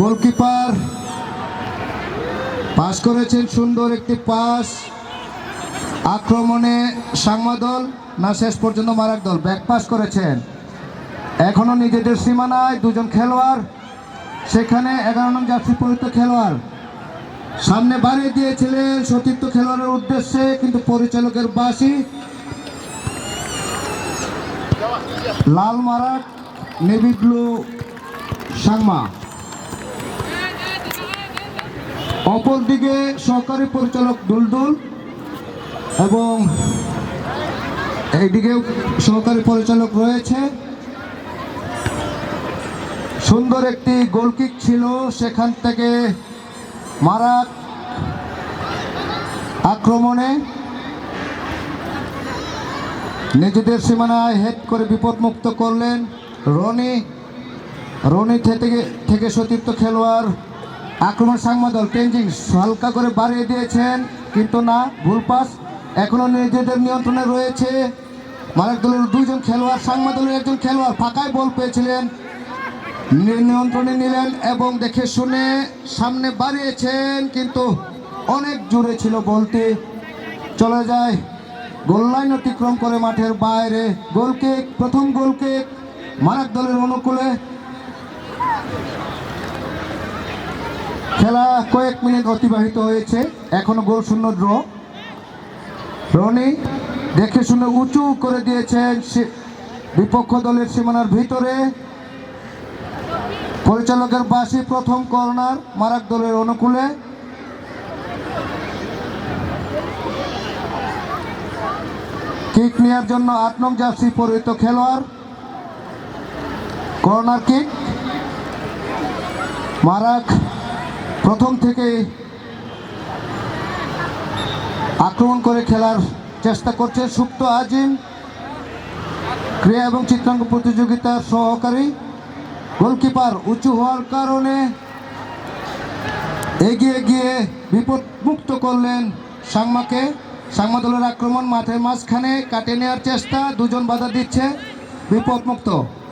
Goalkeeper pass করেছেন সুন্দর একটি পাস। আক্রমণে সাংমা দল না শেষ পর্যন্ত মারাক দল, ব্যাক পাস করেছেন। এখনও নিজেদের সীমানায় দুজন খেলোয়াড়। সেখানে এগারো নং জার্সি খেলোয়াড়। সামনে বাড়িয়ে দিয়েছিলেন সতীর্থ খেলোয়াড়ের উদ্দেশ্যে, কিন্তু পরিচালকের বাসি লাল মারাক নেভি ব্লু, সাংমা। অপরদিকে সহকারী পরিচালক দুলদুল এবং এইদিকেও সহকারী পরিচালক রয়েছে। সুন্দর একটি গোলকিক ছিল, সেখান থেকে মারাক আক্রমণে নিজেদের সীমানায় হেড করে বিপদমুক্ত করলেন রনি। রনি থেকে থেকে সতীর্থ খেলোয়াড় আক্রমণ সাংবাদল টেনজিং হালকা করে বাড়িয়ে দিয়েছেন, কিন্তু না, ভুল পাস। এখনও নিজেদের নিয়ন্ত্রণে রয়েছে। মারাক দলের দুজন খেলোয়াড় সাংবাদলের একজন খেলোয়াড় ফাঁকায় বল পেয়েছিলেন। নিয়ন্ত্রণে নিলেন এবং দেখে শুনে সামনে বাড়িয়েছেন, কিন্তু অনেক জোরে ছিল বলটি। চলে যায়। গোল লাইন অতিক্রম করে মাঠের বাইরে। গোল প্রথম গোল মারাক দলের অনুকূলে। খেলা কয়েক মিনিট অতিবাহিত হয়েছে। এখনও গোল শূন্য, ড্র। রনি দেখে শুনে উঁচু করে দিয়েছেন বিপক্ষ দলের সীমানার ভিতরে। পরিচালকের বাসি প্রথম কর্নার মারাক দলের অনুকূলে। কিক নেওয়ার জন্য আট নং জার্সি পরিহিত খেলোয়াড়। Corner kick. মারাক প্রথম থেকে আক্রমণ করে খেলার চেষ্টা করছে সুপ্ত আজিম। ক্রিয়া এবং চিত্রাঙ্ক প্রতিযোগিতার সহকারী গোলকিপার উঁচু হওয়ার কারণে এগিয়ে গিয়ে বিপদ মুক্ত করলেন সাংমাকে। সাংমা দলের আক্রমণ মাঠের মাঝখানে কাটে নেওয়ার চেষ্টা, দুজন বাধা দিচ্ছে বিপদ মুক্ত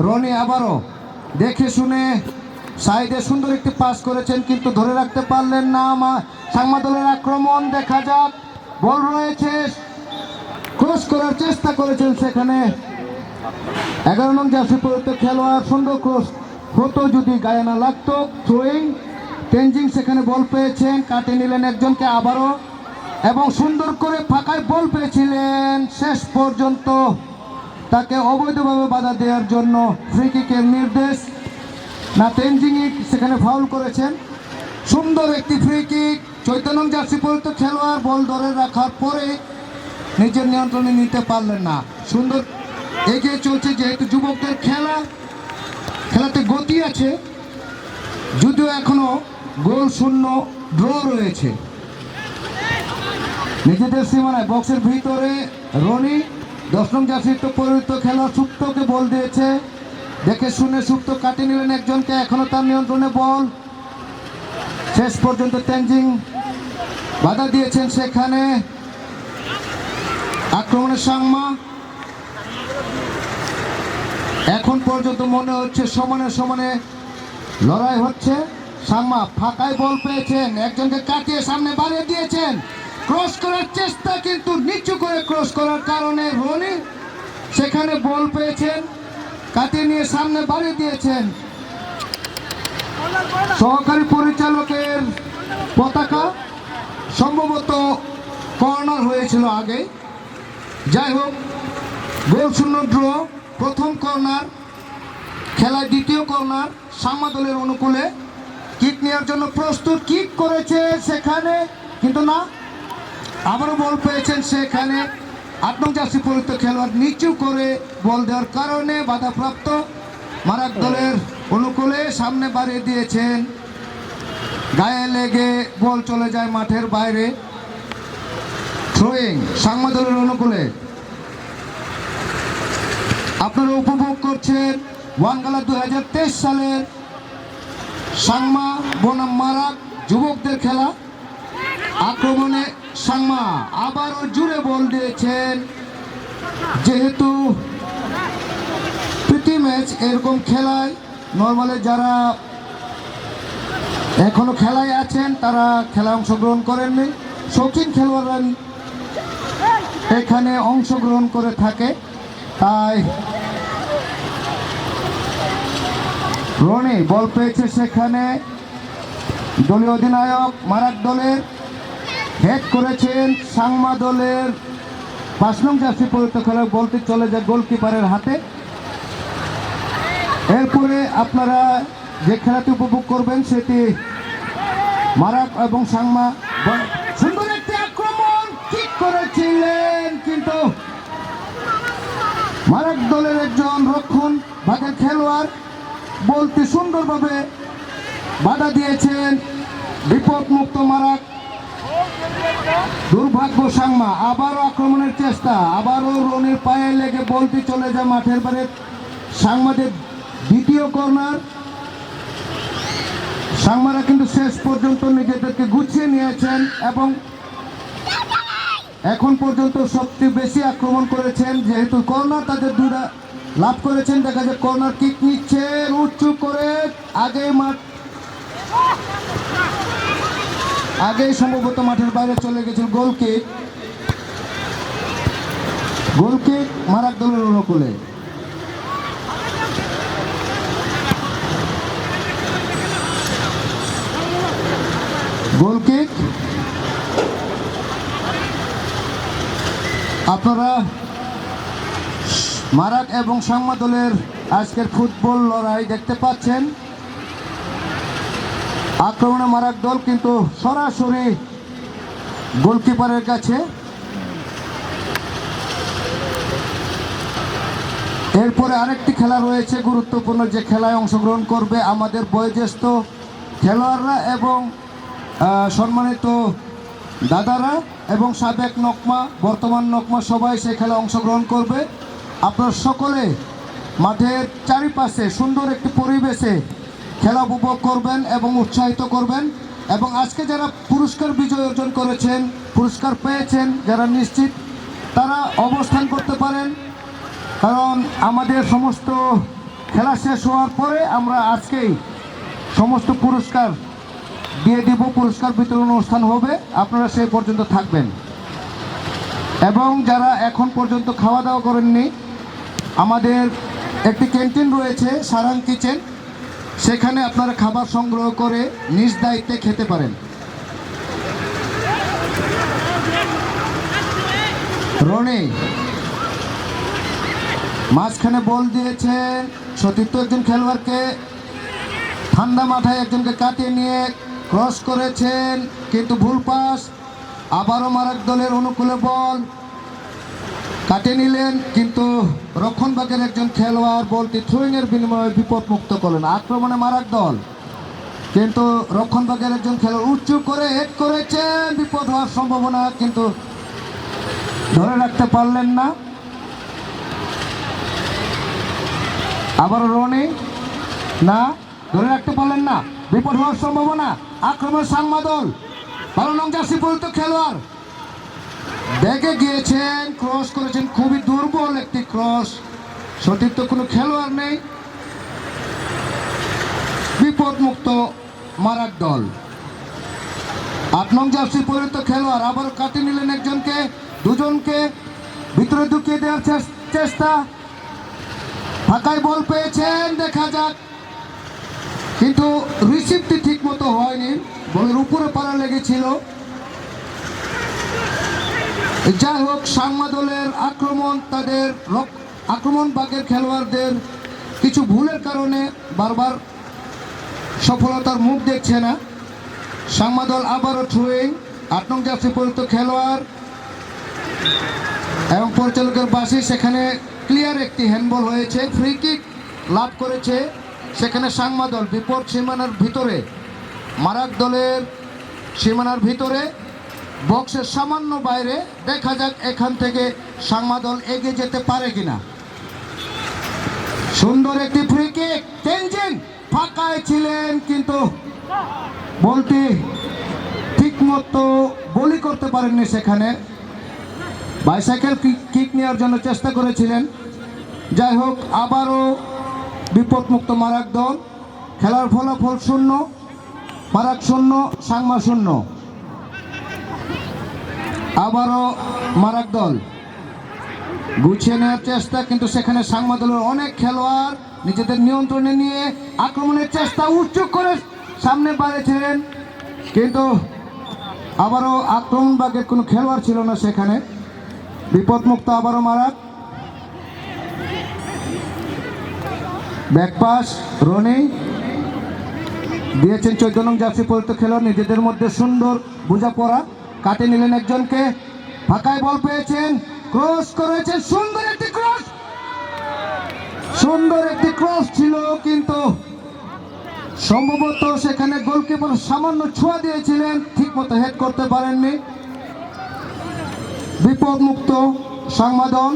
রনি আবারও দেখে শুনে সাইডে সুন্দর একটি পাস করেছেন, কিন্তু ধরে রাখতে পারলেন না। মা সাংমা দলের আক্রমণ দেখা যাক। বল রয়েছে। ক্রস করার চেষ্টা করেছেন সেখানে। এগারো নং জার্সি খেলোয়াড়, সুন্দর ক্রস হতো যদি গায়ে না লাগতো। থ্রোয়িং টেনজিং সেখানে বল পেয়েছেন কাটে নিলেন একজনকে আবারও। এবং সুন্দর করে ফাঁকায় বল পেয়েছিলেন শেষ পর্যন্ত। তাকে অবৈধভাবে বাধা দেওয়ার জন্য ফ্রি কিকের নির্দেশ। না তেনজিংই সেখানে ফাউল করেছেন। সুন্দর একটি ফ্রি কিক চৈতন্য জার্সি পরিত খেলোয়াড়, বল ধরে রাখার পরে নিজের নিয়ন্ত্রণে নিতে পারলেন না। সুন্দর এগিয়ে চলছে যেহেতু যুবকদের খেলা। খেলাতে গতি আছে। যদিও এখনও গোল শূন্য ড্র রয়েছে। নিজেদের সীমানায় বক্সের ভিতরে রনি দশ নং জার্সিতে পরিণত খেলা সুপ্তকে বল দিয়েছে। দেখে শুনে সুপ্ত কাটিয়ে নিলেন একজনকে, এখনও তার নিয়ন্ত্রণে বল। শেষ পর্যন্ত তেনজিং বাধা দিয়েছেন সেখানে। আক্রমণের সাংমা। এখন পর্যন্ত মনে হচ্ছে সমানে সমানে লড়াই হচ্ছে। সাংমা ফাঁকায় বল পেয়েছেন, একজনকে কাটিয়ে সামনে বাড়িয়ে দিয়েছেন। ক্রস করার চেষ্টা কিন্তু নিচু করে ক্রস করার কারণে রনি সেখানে বল পেয়েছেন। কাটিয়ে নিয়ে সামনে বাড়িয়ে দিয়েছেন। সহকারী পরিচালকের পতাকা সম্ভবত কর্নার হয়েছিল আগে। যাই হোক, গোল শূন্য ড্র, প্রথম কর্নার, খেলায় দ্বিতীয় কর্নার, সাংমা দলের অনুকূলে। কিক নেওয়ার জন্য প্রস্তুত কিক করেছে সেখানে, কিন্তু না, আবারও বল পেয়েছেন সেখানে। জার্সি পরিত খেলোয়াড় নিচু করে বল দেওয়ার কারণে বাধাপ্রাপ্ত মারাক দলের অনুকূলে সামনে বাড়িয়ে দিয়েছেন। গায়ে লেগে বল চলে যায় মাঠের বাইরে। থ্রোয়িং সাংমা দলের অনুকূলে। আপনারা উপভোগ করছেন ওয়ানগালা দু হাজার তেইশ সালের সাংমা বনাম মারাক যুবকদের খেলা। আক্রমণে সাংমা আবারও জুড়ে বল দিয়েছেন। যেহেতু প্রীতি ম্যাচ এরকম খেলায়, নর্মালে যারা এখনও খেলায় আছেন, তারা খেলা অংশগ্রহণ করেননি। শৌখিন খেলোয়াড়রা এখানে অংশগ্রহণ করে থাকে। তাই রনি বল পেয়েছে সেখানে। দলীয় অধিনায়ক মারাক দলের হেড করেছেন সাংমা দলের পাঁচ নং জার্সি পরিত খেলায় বলটি চলে যায় গোলকিপারের হাতে। এরপরে আপনারা যে খেলাটি উপভোগ করবেন সেটি মারাক এবং সাংমা সুন্দর একটি আক্রমণ ঠিক করেছিলেন কিন্তু মারাক দলের একজন রক্ষণ ভাগের খেলোয়াড় বলটি সুন্দরভাবে বাধা দিয়েছেন বিপদ মুক্ত মারাক। দুর্ভাগ্য সাংমা, আবারও আক্রমণের চেষ্টা, আবারও রনির পায়ে লেগে বলটি চলে যায় মাঠের বাইরে। সাংমাদের দ্বিতীয় কর্নার। সাংমারা কিন্তু শেষ পর্যন্ত নিজেদেরকে গুছিয়ে নিয়েছেন এবং এখন পর্যন্ত সবচেয়ে বেশি আক্রমণ করেছেন, যেহেতু কর্নার তাদের দুটা লাভ করেছেন। দেখা যায় কর্নার কিক নিচ্ছেন উঁচু করে আগে মাঠ আগেই সম্ভবত মাঠের বাইরে চলে গেছিল গোল কিক গোল কিক মারাক দলের অনুকূলে। আপনারা মারাক এবং সংবাদ দলের আজকের ফুটবল লড়াই দেখতে পাচ্ছেন। আক্রমণে মারাক দল কিন্তু সরাসরি গোলকিপারের কাছে। এরপরে আরেকটি খেলা রয়েছে, গুরুত্বপূর্ণ যে খেলায় অংশগ্রহণ করবে আমাদের বয়োজ্যেষ্ঠ খেলোয়াড়রা এবং সম্মানিত দাদারা এবং সাবেক নকমা, বর্তমান নকমা সবাই সে খেলা অংশগ্রহণ করবে। আপনার সকলে মাঠের চারিপাশে সুন্দর একটি পরিবেশে খেলা উপভোগ করবেন এবং উৎসাহিত করবেন। এবং আজকে যারা পুরস্কার বিজয় অর্জন করেছেন, পুরস্কার পেয়েছেন, যারা নিশ্চিত, তারা অবস্থান করতে পারেন। কারণ আমাদের সমস্ত খেলা শেষ হওয়ার পরে আমরা আজকেই সমস্ত পুরস্কার দিয়ে দিব, পুরস্কার বিতরণ অনুষ্ঠান হবে। আপনারা সেই পর্যন্ত থাকবেন। এবং যারা এখন পর্যন্ত খাওয়া দাওয়া করেননি, আমাদের একটি ক্যান্টিন রয়েছে, সারাং কিচেন। সেখানে আপনারা খাবার সংগ্রহ করে নিজ দায়িত্বে খেতে পারেন। রনি, মাঝখানে বল দিয়েছেন সতীর্থ একজন খেলোয়াড়কে। ঠান্ডা মাথায় একজনকে কাটিয়ে নিয়ে ক্রস করেছেন, কিন্তু ভুল পাস। আবারও মারাক দলের অনুকূলে বল। কাটিয়ে নিলেন, কিন্তু রক্ষণভাগের একজন খেলোয়াড় বলটি থ্রোয়িংয়ের বিনিময়ে বিপদ মুক্ত করলেন। আক্রমণে মারাক দল। কিন্তু রক্ষণভাগের একজন খেলোয়াড় উঁচু করে হেড করেছেন, বিপদ হওয়ার সম্ভাবনা কিন্তু ধরে রাখতে পারলেন না। আবার রনি, না, ধরে রাখতে পারলেন না। বিপদ হওয়ার সম্ভাবনা। আক্রমণ সাংবাদল ভালো নং জার্সি পরিত খেলোয়াড়। ব্যাগে গিয়েছেন, ক্রস করেছেন, খুবই দুর্বল একটি ক্রস। সতীর্থ কোনো খেলোয়াড় নেই। বিপদ মুক্ত মারাক দল। আট নং জার্সি পরিণত খেলোয়াড় আবার কাটিয়ে নিলেন একজনকে, দুজনকে। ভিতরে ঢুকিয়ে দেওয়ার চেষ্টা। ফাঁকায় বল পেয়েছেন, দেখা যাক। কিন্তু রিসিভটি ঠিক মতো হয়নি। বলের উপরে পাড়া লেগেছিল। যাই হোক সাংমা দলের আক্রমণ তাদের আক্রমণ বাগের খেলোয়াড়দের কিছু ভুলের কারণে বারবার সফলতার মুখ দেখছে না। সাংমা দল আবারও থ্রোয়িং আট নং জার্সি পরিত খেলোয়াড় এবং পরিচালকের বাসে সেখানে ক্লিয়ার একটি হ্যান্ডবল হয়েছে ফ্রি কিক লাভ করেছে। সেখানে সাংমা দল বিপদ সীমানার ভিতরে, মারাক দলের সীমানার ভিতরে বক্সের সামান্য বাইরে দেখা যাক এখান থেকে সাংমা দল এগিয়ে যেতে পারে কিনা। সুন্দর একটি ফ্রি কিক ফাঁকায় ছিলেন কিন্তু বলটি ঠিক মতো বলি করতে পারেননি সেখানে। বাইসাইকেল কিক নেওয়ার জন্য চেষ্টা করেছিলেন। যাই হোক, আবারও বিপদমুক্ত মারাক দল। খেলার ফলাফল শূন্য, মারাক শূন্য, সাংমা শূন্য। আবারও মারাক দল। গুছিয়ে নেওয়ার চেষ্টা, কিন্তু সেখানে সাংমা দলের অনেক খেলোয়াড় নিজেদের নিয়ন্ত্রণে নিয়ে আক্রমণের চেষ্টা উচ্চ করে সামনে বাড়িয়েছিলেন। কিন্তু আবারও আক্রমণ বাগের কোনো খেলোয়াড় ছিল না সেখানে। বিপদমুক্ত আবারও মারাক। ব্যাকপাস রনি। দিয়েছেন নং জার্সি পরিত খেলোয়াড়, নিজেদের মধ্যে সুন্দর বোঝাপড়া। কাটে নিলেন একজনকে। ফাঁকায় বল পেয়েছেন। ক্রস করেছেন সুন্দর একটি ক্রস। সুন্দর একটি ক্রস ছিল, কিন্তু সম্ভবত সেখানে গোলকিপার সামান্য ছোঁয়া দিয়েছিলেন। ঠিক মতো হেড করতে পারেননি। বিপদ মুক্ত সংবাদন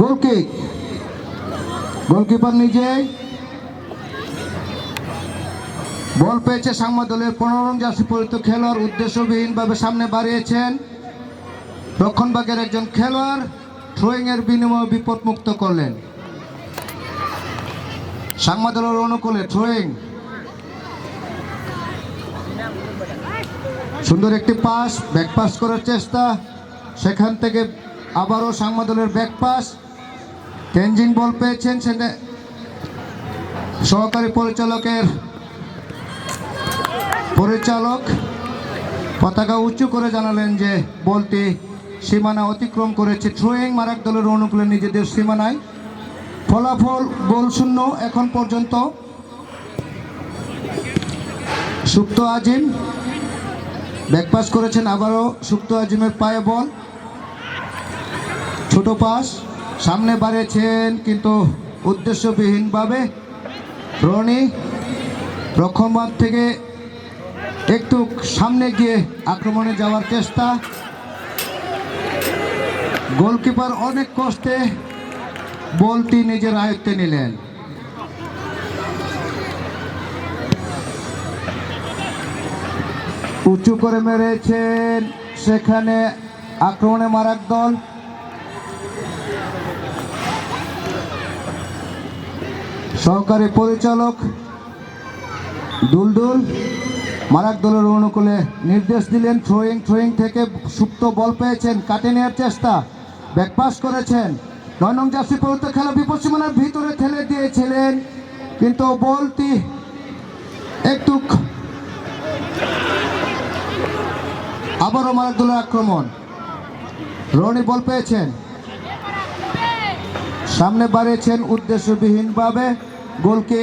গোলকিক গোলকিপার নিজেই বল পেয়েছে সাংমা দলের পনেরো জার্সি পরিত খেলোয়াড়, উদ্দেশ্যবিহীনভাবে সামনে বাড়িয়েছেন রক্ষণবাগের একজন খেলোয়াড় থ্রোয়িং এর বিনিময়ে বিপদ মুক্ত করলেন। সাংমা দলের অনুকূলে থ্রোয়িং সুন্দর একটি পাস ব্যাক পাস করার চেষ্টা। সেখান থেকে আবারও সাংমা দলের ব্যাক পাস বল পেয়েছেন সেটা সহকারী পরিচালকের পরিচালক পতাকা উঁচু করে জানালেন যে বলটি সীমানা অতিক্রম করেছে। থ্রোয়িং মারাক দলের অনুকূলে নিজেদের সীমানায়। ফলাফল গোল শূন্য এখন পর্যন্ত। সুপ্ত আজিম ব্যাকপাস করেছেন, আবারও সুপ্ত আজিমের পায়ে বল। ছোট পাস, সামনে বাড়িয়েছেন কিন্তু উদ্দেশ্যবিহীনভাবে রনি। রক্ষণবাদ থেকে একটু সামনে গিয়ে আক্রমণে যাওয়ার চেষ্টা। গোলকিপার অনেক কষ্টে বলটি নিজের আয়ত্তে নিলেন। উঁচু করে মেরেছেন সেখানে আক্রমণে মারাক দল। সহকারী পরিচালক দুলদুল। মারাক দলের অনুকূলে নির্দেশ দিলেন থ্রোয়িং থ্রোয়িং থেকে সুপ্ত বল পেয়েছেন, কাটে নেওয়ার চেষ্টা। ব্যাকপাস করেছেন। নয় নং জার্সি পরিত খেলা বিপসীমানার ভিতরে ঠেলে দিয়েছিলেন, কিন্তু বলটি একটু আবারও মারাক দলের আক্রমণ। রনি বল পেয়েছেন। সামনে বাড়িয়েছেন উদ্দেশ্যবিহীনভাবে গোলকে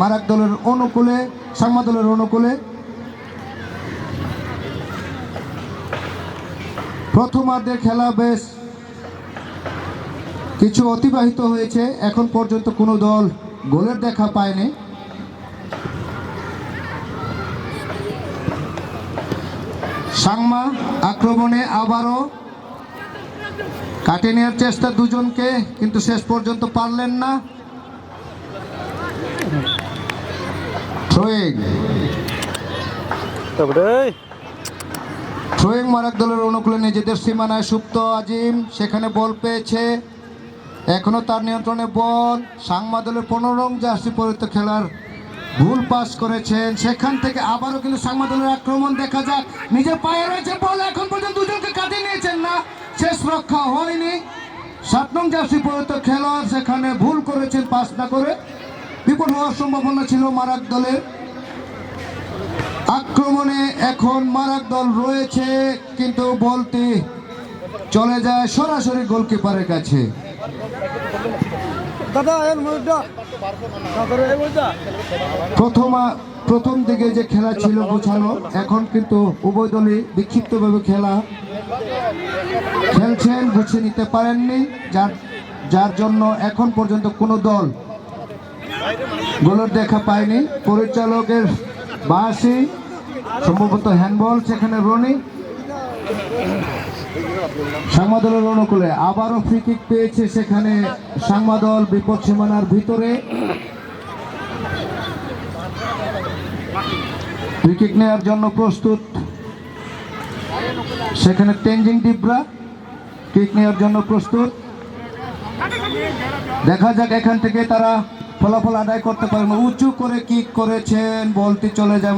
মারাক দলের অনুকূলে সাংমা দলের অনুকূলে। প্রথমার্ধের খেলা বেশ কিছু অতিবাহিত হয়েছে। এখন পর্যন্ত কোনো দল গোলের দেখা পায়নি। সাংমা আক্রমণে আবারও কাটে নেওয়ার চেষ্টা দুজনকে, কিন্তু শেষ পর্যন্ত পারলেন না। থ্রোয়িং থ্রোয়িং মারাক দলের অনুকূলে নিজেদের সীমানায় সুপ্ত আজিম সেখানে বল পেয়েছে। এখনও তার নিয়ন্ত্রণে বল। সাংমা দলের পনেরো রং জার্সি পরিত খেলার ভুল পাস করেছেন। সেখান থেকে আবারও কিন্তু সাংমা দলের আক্রমণ দেখা যাক। নিজের পায়ে রয়েছে বল, এখন পর্যন্ত দুজনকে কাটিয়ে নিয়েছেন না। শেষ রক্ষা হয়নি। সাত নং জার্সি পরিত খেলোয়াড় সেখানে ভুল করেছেন, পাস না করে। বিপদ হওয়ার সম্ভাবনা ছিল মারাক দলের। আক্রমণে এখন মারাক দল রয়েছে কিন্তু বলটি চলে যায় সরাসরি গোলকিপারের কাছে। প্রথম প্রথম দিকে যে খেলা ছিল গোছানো এখন কিন্তু উভয় দলই বিক্ষিপ্তভাবে খেলা। খেলছেন গুছিয়ে নিতে পারেননি যার যার জন্য এখন পর্যন্ত কোনো দল গোলের দেখা পায়নি। পরিচালকের বাসি সম্ভবত হ্যান্ডবল, সেখানে রনি। সাংবাদলের অনুকূলে আবারও ফ্রি কিক পেয়েছে সেখানে সাংবাদল বিপদ সীমানার ভিতরে। কিক নেওয়ার জন্য প্রস্তুত। সেখানে তেনজিং ডিবরা কিক নেওয়ার জন্য প্রস্তুত। দেখা যাক এখান থেকে তারা ফলাফল আদায় করতে পারেন। উঁচু করে কিক করেছেন, বলটি চলে যায়